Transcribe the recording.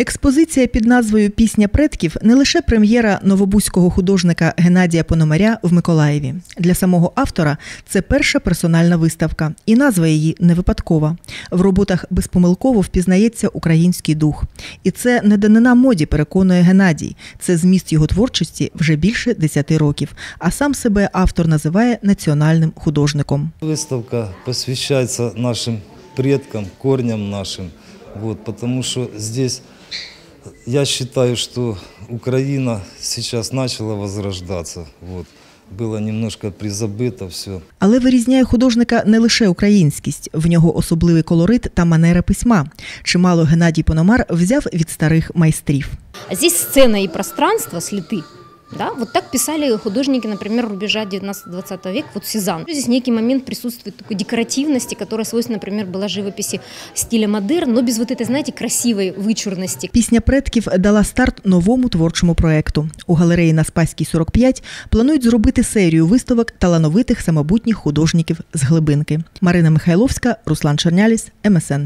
Експозиція під назвою Пісня предків не лише прем'єра новобузького художника Геннадія Пономаря в Миколаєві. Для самого автора це перша персональна виставка, і назва її не випадкова. В роботах безпомилково впізнається український дух. І це не данина моді, переконує Геннадій. Це зміст його творчості вже більше десяти років. А сам себе автор називає національним художником. Выставка посвящается нашим предкам, корням нашим. Вот, потому что здесь я считаю, что Украина сейчас начала возрождаться. Вот. Было немножко призабыто все. Але вирізняє художника не лише українськість, в нього особливий колорит та манера письма. Чимало Геннадій Пономар взяв від старих майстрів. А здесь сцена и пространство слиты. Да? Вот так писали художники, например, рубежа 19-20 века, вот Сезанн. Здесь некий момент присутствует такой декоративности, которая свойственна, например, была живописи стиля модерн, но без вот этой, знаете, красивой вычурности. Пісня предків дала старт новому творчому проекту. У галереї на Спаській 45 планують зробити серію виставок талановитих самобутніх художників з глибинки. Марина Михайловська, Руслан Черняліс, МСН.